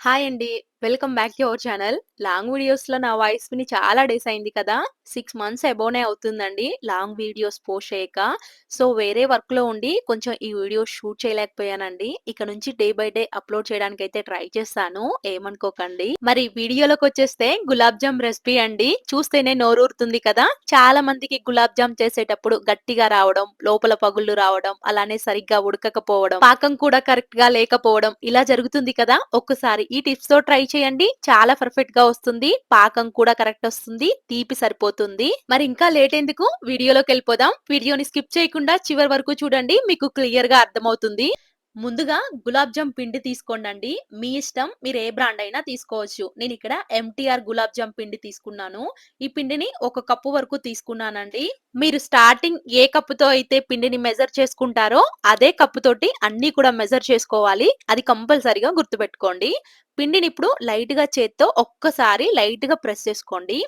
Hi అండి. Welcome back to our channel. Long వీడియోస్‌లో నా వాయిస్ విని చాలా డేస్ అయింది కదా! సిక్స్ మంత్స్ అబోనే అవుతుందండి లాంగ్ వీడియోస్ పోస్ట్ చేయక. సో, వేరే వర్క్‌లో ఉండి కొంచెం ఈ వీడియో షూట్ చేయలేకపోయానండి. ఇక నుంచి డే బై డే అప్‌లోడ్ చేయడానికి అయితే ట్రై చేస్తాను. ఏమనుకోకండి. మరి వీడియోలోకొచ్చేస్తే గులాబ్ జామ్ రెసిపీ అండి. చూస్తేనే నోరూరుతుంది కదా! చాలా మందికి గులాబ్ జామ్ చేసేటప్పుడు గట్టిగా రావడం, లోపల పగుళ్ళు రావడం, అలానే సరిగ్గా ఉడకకపోవడం, పాకం కూడా కరెక్ట్గా లేకపోవడం ఇలా జరుగుతుంది కదా! ఒక్కసారి ఈ టిప్స్తో ట్రై చేయండి. చాలా పర్ఫెక్ట్గా వస్తుంది. పాకం కూడా కరెక్ట్ వస్తుంది. తీపి సరిపోతుంది. మరి ఇంకా లేట్ ఎందుకు వీడియోలోకెళ్ళిపోదాం. వీడియోని స్కిప్ చేయకుండా చివరి వరకు చూడండి. మీకు క్లియర్గా అర్థమవుతుంది. ముందుగా గులాబ్ జామ్ పిండి తీసుకోండండి. మీ ఇష్టం. మీరు ఏ బ్రాండ్ అయినా తీసుకోవచ్చు. నేనిక్కడ ఎంటీఆర్ గులాబ్ జామ్ పిండి తీసుకున్నాను. ఈ పిండిని ఒక కప్పు వరకు తీసుకున్నానండి. మీరు స్టార్టింగ్ ఏ కప్పుతో అయితే పిండిని మెజర్ చేసుకుంటారో అదే కప్పుతోటి అన్నీ కూడా మెజర్ చేసుకోవాలి. అది కంపల్సరీగా గుర్తుపెట్టుకోండి. పిండిని ఇప్పుడు లైట్‌గా చేత్తో ఒక్కసారి లైట్‌గా ప్రెస్ చేసుకోండి.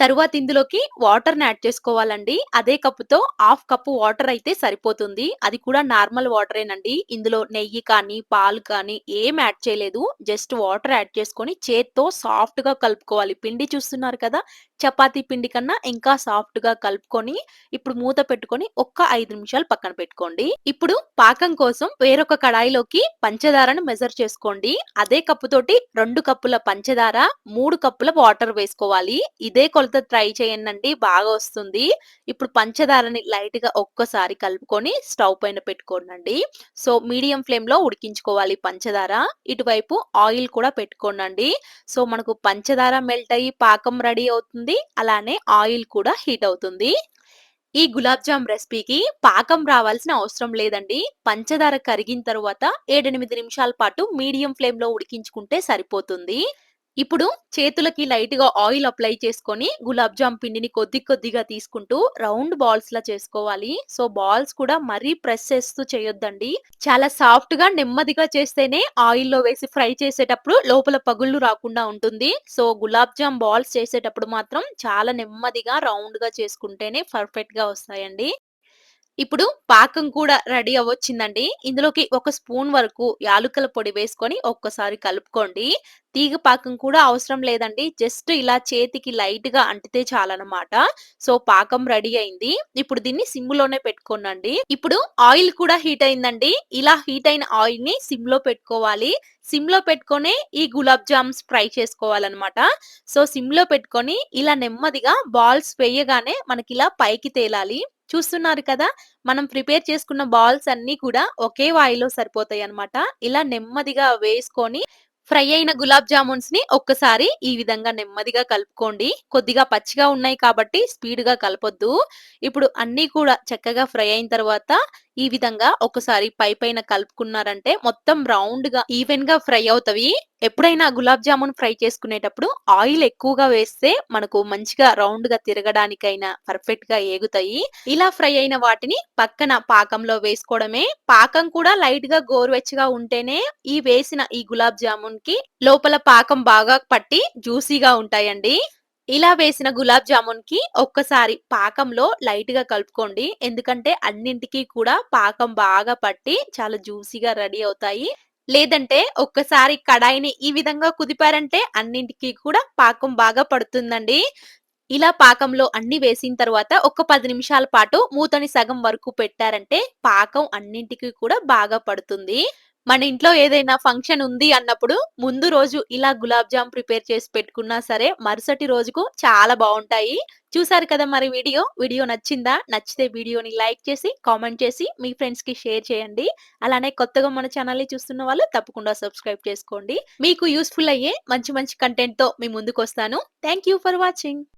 తరువాత ఇందులోకి వాటర్‌ని యాడ్ చేసుకోవాలండి. అదే కప్పుతో హాఫ్ కప్పు వాటర్ అయితే సరిపోతుంది. అది కూడా నార్మల్ వాటరేనండి. ఇందులో నెయ్యి కానీ, పాలు కానీ ఏం యాడ్ చేయలేదు. జస్ట్ వాటర్ యాడ్ చేసుకొని చేత్తో సాఫ్ట్‌గా కలుపుకోవాలి. పిండి చూస్తున్నారు కదా! చపాతీ పిండి కన్నా ఇంకా సాఫ్ట్‌గా కలుపుకొని ఇప్పుడు మూత పెట్టుకొని ఒక్క ఐదు నిమిషాలు పక్కన పెట్టుకోండి. ఇప్పుడు పాకం కోసం వేరొక కడాయిలోకి పంచదారను మెజర్ చేసుకోండి. అదే కప్పుతోటి రెండు కప్పుల పంచదార, మూడు కప్పుల వాటర్ వేసుకోవాలి. ఇదే కొలత ట్రై చేయండి బాగా వస్తుంది. ఇప్పుడు పంచదారని లైట్‌గా ఒక్కసారి కలుపుకొని స్టవ్ పైన పెట్టుకోండండి. సో, మీడియం ఫ్లేమ్‌లో ఉడికించుకోవాలి పంచదార. ఇటువైపు ఆయిల్ కూడా పెట్టుకోండండి. సో, మనకు పంచదార మెల్ట్ అయ్యి పాకం రెడీ అవుతుంది. అలానే ఆయిల్ కూడా హీట్ అవుతుంది. ఈ గులాబ్ జామ్ రెసిపీకి పాకం రావాల్సిన అవసరం లేదండి. పంచదార కరిగిన తరువాత 7, 8 నిమిషాల పాటు మీడియం ఫ్లేమ్‌లో ఉడికించుకుంటే సరిపోతుంది. ఇప్పుడు చేతులకి లైట్‌గా ఆయిల్ అప్లై చేసుకొని గులాబ్ జామ్ పిండిని కొద్ది కొద్దిగా తీసుకుంటూ రౌండ్ బాల్స్‌లా చేసుకోవాలి. సో, బాల్స్ కూడా మరీ ప్రెస్ చేస్తూ చేయొద్దండి. చాలా సాఫ్ట్‌గా నెమ్మదిగా చేస్తేనే ఆయిల్‌లో వేసి ఫ్రై చేసేటప్పుడు లోపల పగుళ్ళు రాకుండా ఉంటుంది. సో, గులాబ్ జామ్ బాల్స్ చేసేటప్పుడు మాత్రం చాలా నెమ్మదిగా రౌండ్‌గా చేసుకుంటేనే పర్ఫెక్ట్‌గా వస్తాయండి. ఇప్పుడు పాకం కూడా రెడీ అవ్వచ్చిందండి ఇందులోకి ఒక స్పూన్ వరకు యాలుకల పొడి వేసుకొని ఒక్కసారి కలుపుకోండి. తీగ పాకం కూడా అవసరం లేదండి. జస్ట్ ఇలా చేతికి లైట్గా అంటితే చాలన్నమాట సో, పాకం రెడీ అయింది. ఇప్పుడు దీన్ని సిమ్‌లోనే పెట్టుకోండండి. ఇప్పుడు ఆయిల్ కూడా హీట్ అయిందండి. ఇలా హీట్ అయిన ఆయిల్ని సిమ్లో పెట్టుకోవాలి. సిమ్లో పెట్టుకొని ఈ గులాబ్ జామ్స్ ఫ్రై చేసుకోవాలనమాట. సో, సిమ్లో పెట్టుకొని ఇలా నెమ్మదిగా బాల్స్ వేయగానే మనకి ఇలా పైకి తేలాలి. చూస్తున్నారు కదా! మనం ప్రిపేర్ చేసుకున్న బాల్స్ అన్ని కూడా ఒకే వాయిలో సరిపోతాయన్నమాట. ఇలా నెమ్మదిగా వేసుకొని ఫ్రై అయిన గులాబ్ జామున్స్ని ఒక్కసారి ఈ విధంగా నెమ్మదిగా కలుపుకోండి. కొద్దిగా పచ్చిగా ఉన్నాయి కాబట్టి స్పీడ్‌గా కలపొద్దు. ఇప్పుడు అన్ని కూడా చక్కగా ఫ్రై అయిన తర్వాత ఈ విధంగా ఒకసారి పైపైన కలుపుకున్నారంటే మొత్తం రౌండ్గా ఈవెన్గా ఫ్రై అవుతవి. ఎప్పుడైనా గులాబ్ జామున్ ఫ్రై చేసుకునేటప్పుడు ఆయిల్ ఎక్కువగా వేస్తే మనకు మంచిగా రౌండ్గా తిరగడానికైనా పర్ఫెక్ట్గా ఏగుతాయి. ఇలా ఫ్రై అయిన వాటిని పక్కన పాకంలో వేసుకోవడమే. పాకం కూడా లైట్గా గోరువెచ్చగా ఉంటేనే ఈ వేసిన ఈ గులాబ్ జామున్ జామున్‌కి లోపల పాకం బాగా పట్టి జ్యూసీగా ఉంటాయండి. ఇలా వేసిన గులాబ్ జామున్‌కి ఒక్కసారి పాకంలో లైట్‌గా కలుపుకోండి. ఎందుకంటే అన్నింటికి కూడా పాకం బాగా పట్టి చాలా జ్యూసీగా రెడీ అవుతాయి. లేదంటే ఒక్కసారి కడాయిని ఈ విధంగా కుదిపారంటే అన్నింటికి కూడా పాకం బాగా పడుతుందండి. ఇలా పాకంలో అన్ని వేసిన తర్వాత ఒక పది నిమిషాల పాటు మూతని సగం వరకు పెట్టారంటే పాకం అన్నింటికి కూడా బాగా పడుతుంది. మన ఇంట్లో ఏదైనా ఫంక్షన్ ఉంది అన్నప్పుడు ముందు రోజు ఇలా గులాబ్ జామ్ ప్రిపేర్ చేసి పెట్టుకున్నా సరే మరుసటి రోజుకు చాలా బాగుంటాయి చూసారు కదా మరి వీడియో. వీడియో నచ్చిందా? నచ్చితే వీడియోని లైక్ చేసి, కామెంట్ చేసి మీ ఫ్రెండ్స్‌కి షేర్ చేయండి. అలానే కొత్తగా మన ఛానల్‌ని చూస్తున్న వాళ్ళు తప్పకుండా సబ్స్క్రైబ్ చేసుకోండి. మీకు యూస్ఫుల్ అయ్యే మంచి మంచి కంటెంట్‌తో మీ ముందుకొస్తాను. Thank you for watching.